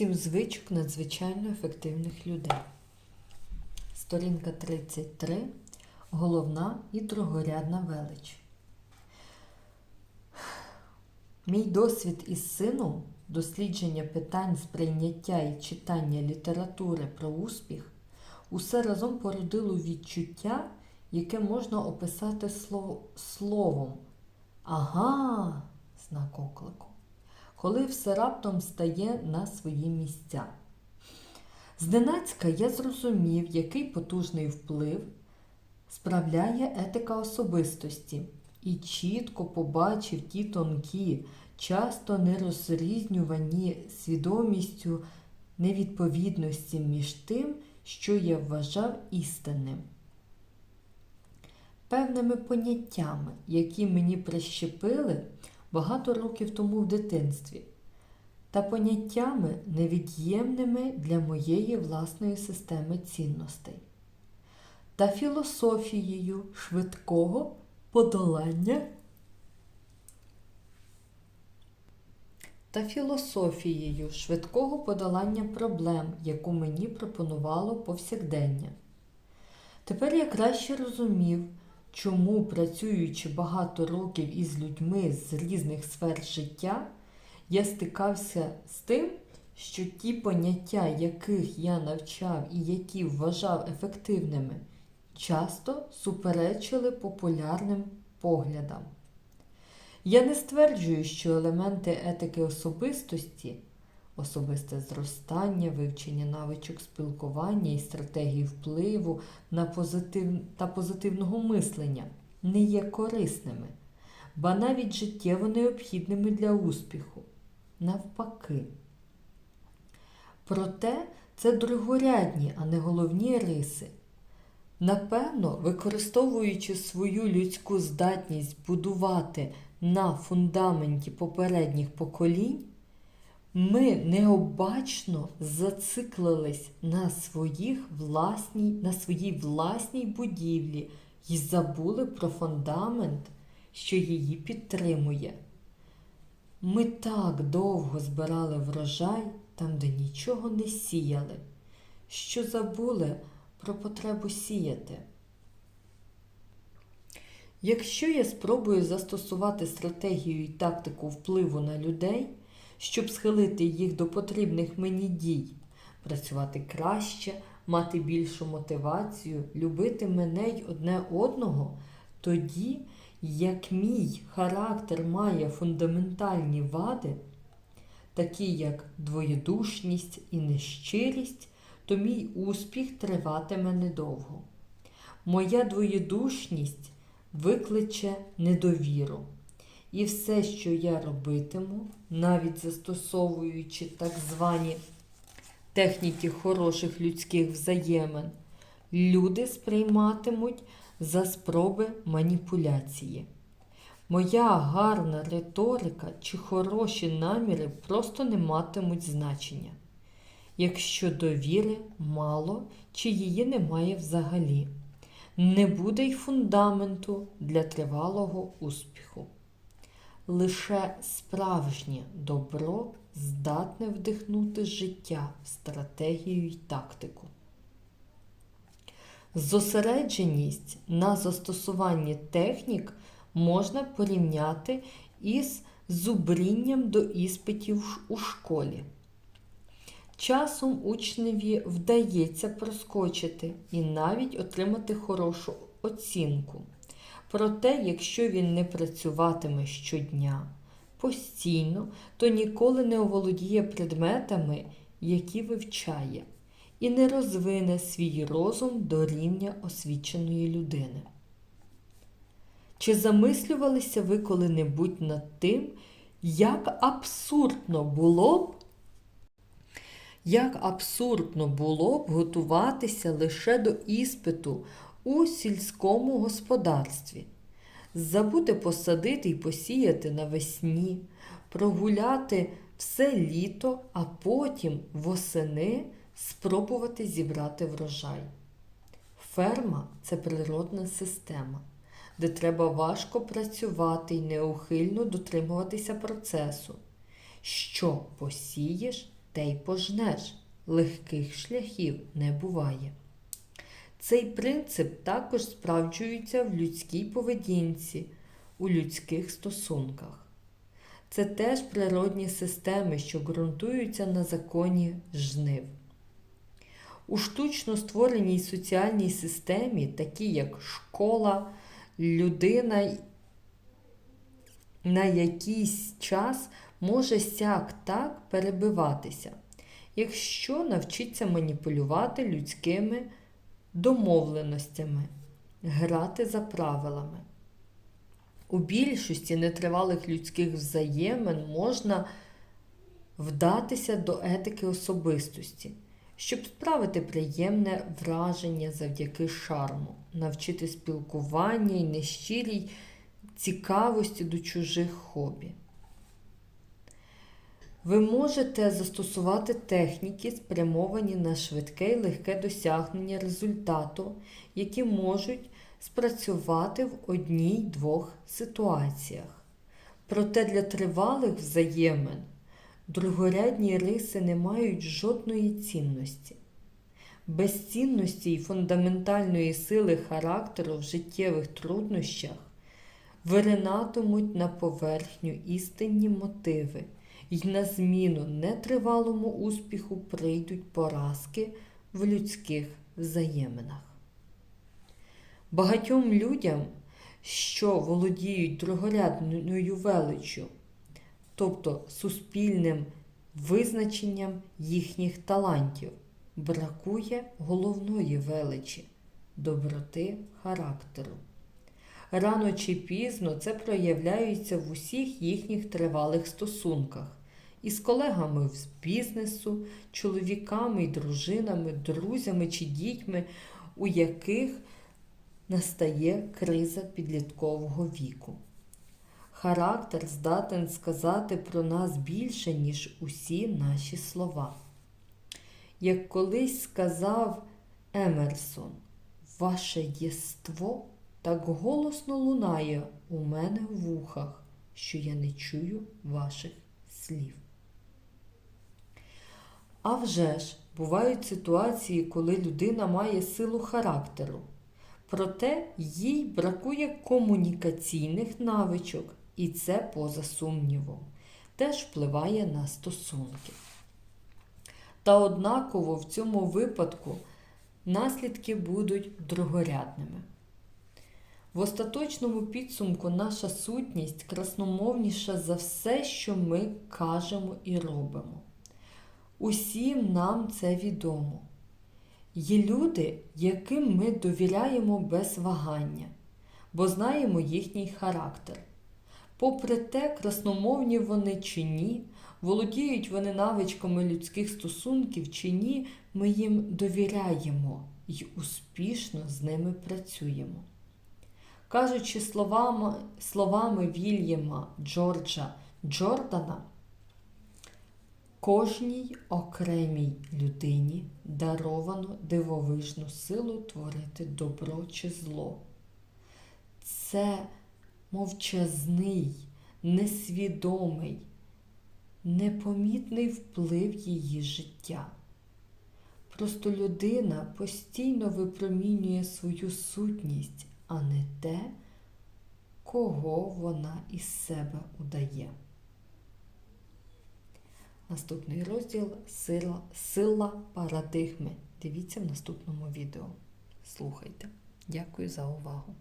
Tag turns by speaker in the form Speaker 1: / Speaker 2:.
Speaker 1: Сім звичок надзвичайно ефективних людей. Сторінка 33. Головна і другорядна велич. Мій досвід із сином дослідження питань сприйняття і читання літератури про успіх усе разом породило відчуття, яке можна описати словом. Ага, знак оклику. Коли все раптом стає на свої місця. Зненацька я зрозумів, який потужний вплив справляє етика особистості, і чітко побачив ті тонкі, часто нерозрізнювані свідомістю невідповідності між тим, що я вважав істинним. Певними поняттями, які мені прищепили багато років тому в дитинстві, та поняттями невід'ємними для моєї власної системи цінностей, та філософією швидкого подолання та філософією швидкого подолання проблем, яку мені пропонувало повсякдення. Тепер я краще розумів, чому, працюючи багато років із людьми з різних сфер життя, я стикався з тим, що ті поняття, яких я навчав і які вважав ефективними, часто суперечили популярним поглядам. Я не стверджую, що елементи етики особистості, особисте зростання, вивчення навичок спілкування і стратегії впливу на позитив... та позитивного мислення не є корисними, ба навіть життєво необхідними для успіху. Навпаки. Проте це другорядні, а не головні риси. Напевно, використовуючи свою людську здатність будувати на фундаменті попередніх поколінь, ми необачно зациклились на, своїх власній, на своїй власній будівлі і забули про фундамент, що її підтримує. Ми так довго збирали врожай там, де нічого не сіяли, що забули про потребу сіяти. Якщо я спробую застосувати стратегію і тактику впливу на людей, щоб схилити їх до потрібних мені дій, працювати краще, мати більшу мотивацію, любити мене й одне одного, тоді, як мій характер має фундаментальні вади, такі як двоєдушність і нещирість, то мій успіх триватиме недовго. Моя двоєдушність викличе недовіру. І все, що я робитиму, навіть застосовуючи так звані техніки хороших людських взаємин, люди сприйматимуть за спроби маніпуляції. Моя гарна риторика чи хороші наміри просто не матимуть значення, якщо довіри мало чи її немає взагалі не буде й фундаменту для тривалого успіху. Лише справжнє добро здатне вдихнути життя в стратегію й тактику. Зосередженість на застосуванні технік можна порівняти із зубрінням до іспитів у школі. Часом учневі вдається проскочити і навіть отримати хорошу оцінку. Проте, якщо він не працюватиме щодня, постійно, то ніколи не оволодіє предметами, які вивчає, і не розвине свій розум до рівня освіченої людини. Чи замислювалися ви коли-небудь над тим, як абсурдно було б як абсурдно було б готуватися лише до іспиту у сільському господарстві, забути посадити і посіяти навесні, прогуляти все літо, а потім восени спробувати зібрати врожай. Ферма це природна система, де треба важко працювати і неухильно дотримуватися процесу. Що посієш, те й пожнеш. Легких шляхів не буває. Цей принцип також справджується в людській поведінці, у людських стосунках. Це теж природні системи, що ґрунтуються на законі жнив. У штучно створеній соціальній системі, такі як школа, людина на якийсь час може сяк так перебиватися, якщо навчиться маніпулювати людськими домовленостями, грати за правилами. У більшості нетривалих людських взаємин можна вдатися до етики особистості, щоб справити приємне враження завдяки шарму, навчити спілкування і нещирій цікавості до чужих хобі. Ви можете застосувати техніки, спрямовані на швидке і легке досягнення результату, які можуть спрацювати в одній-двох ситуаціях. Проте для тривалих взаємин другорядні риси не мають жодної цінності. Без цінності і фундаментальної сили характеру в життєвих труднощах виринатимуть на поверхню істинні мотиви, і на зміну нетривалому успіху прийдуть поразки в людських взаєминах. Багатьом людям, що володіють другорядною величчю, тобто суспільним визначенням їхніх талантів, бракує головної величі, доброти характеру. Рано чи пізно це проявляється в усіх їхніх тривалих стосунках із колегами з бізнесу, чоловіками і дружинами, друзями чи дітьми, у яких настає криза підліткового віку. Характер здатен сказати про нас більше, ніж усі наші слова. Як колись сказав Емерсон, ваше єство так голосно лунає у мене в вухах, що я не чую ваших слів. А вже ж, бувають ситуації, коли людина має силу характеру, проте їй бракує комунікаційних навичок, і це поза сумнівом, теж впливає на стосунки. Та однаково в цьому випадку наслідки будуть другорядними. В остаточному підсумку наша сутність красномовніша за все, що ми кажемо і робимо. Усім нам це відомо. Є люди, яким ми довіряємо без вагання, бо знаємо їхній характер. Попри те, красномовні вони чи ні, володіють вони навичками людських стосунків чи ні, ми їм довіряємо і успішно з ними працюємо. Кажучи словами, словами Вільяма Джорджа Джордана, кожній окремій людині даровано дивовижну силу творити добро чи зло. Це мовчазний, несвідомий, непомітний вплив її життя. Просто людина постійно випромінює свою сутність а не те, кого вона із себе удає. Наступний розділ сила, сила парадигми. Дивіться в наступному відео. Слухайте. Дякую за увагу!